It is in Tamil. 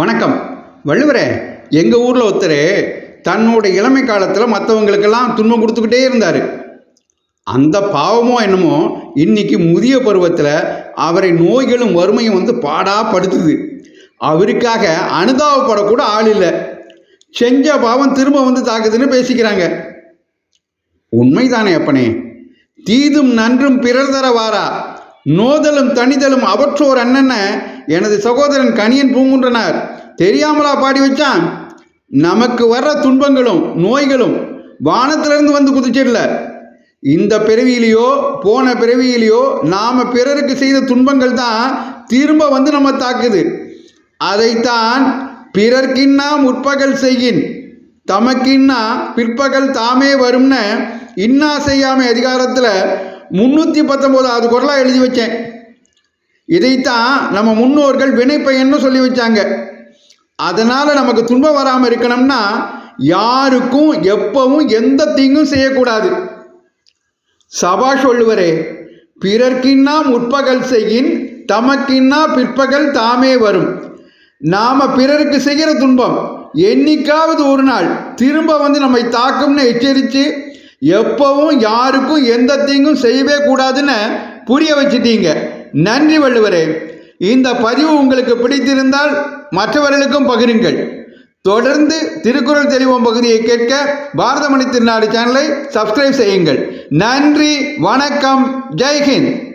வணக்கம். வள்ளுவரே எங்கள் ஊரில் ஒருத்தர் தன்னோட இளமை காலத்தில் மற்றவங்களுக்கெல்லாம் துன்பம் கொடுத்துக்கிட்டே இருந்தார். அந்த பாவமோ என்னமோ இன்னைக்கு முதிய பருவத்தில் அவரை நோய்களும் வறுமையும் வந்து பாடாப்படுத்துது அவருக்காக அனுதாபப்படக்கூட ஆள் இல்லை. செஞ்ச பாவம் திரும்ப வந்து தாக்குதுன்னு பேசிக்கிறாங்க. உண்மைதானே அப்பனே. தீதும் நன்றும் பிறர் தர வாரா. நோதலும் தனிதலும் அவற்றோர் அண்ணன எனது சகோதரன் கணியன் பூங்குன்றனார். தெரியாமலா பாடி வச்சான். நமக்கு வர்ற துன்பங்களும் நோய்களும் வானத்திலிருந்து வந்து குதிச்சிடல. இந்த பிறவியிலையோ போன பிறவியிலையோ நாம் பிறருக்கு செய்த துன்பங்கள் தான் திரும்ப வந்து நம்ம தாக்குது. அதைத்தான் பிறர்க்கின்னா முற்பகல் செய்யின். தமக்கின்னா பிற்பகல் தாமே வரும்னு இன்னா செய்யாமை அதிகாரத்தில் முந்நூற்றி பத்தொம்போதாவது குரலாக எழுதி வச்சேன். இதைத்தான் நம்ம முன்னோர்கள் வினைப்பயன்னு சொல்லி வச்சாங்க. அதனால் நமக்கு துன்பம் வராமல் இருக்கணும்னா யாருக்கும் எப்பவும் எந்த தீங்கும் செய்யக்கூடாது. சபா சொல்லுவரே பிறர்க்கின்னா முற்பகல் செய்யின் தமக்கின்னா பிற்பகல் தாமே வரும். நாம பிறருக்கு செய்கிற துன்பம் என்னைக்காவது ஒரு நாள் திரும்ப வந்து நம்மை தாக்கும்னு எச்சரித்து எப்பவும் யாருக்கும் எந்த தீங்கும் செய்யவே கூடாதுன்னு புரிய வச்சிட்டீங்க. நன்றி வள்ளுவரே. இந்த பதிவு உங்களுக்கு பிடித்திருந்தால் மற்றவர்களுக்கும் பகிருங்கள். தொடர்ந்து திருக்குறள் தெளிவோம் பகுதியை கேட்க பாரதமணி திருநாடு சேனலை சப்ஸ்கிரைப் செய்யுங்கள். நன்றி வணக்கம் ஜெய்ஹிந்த்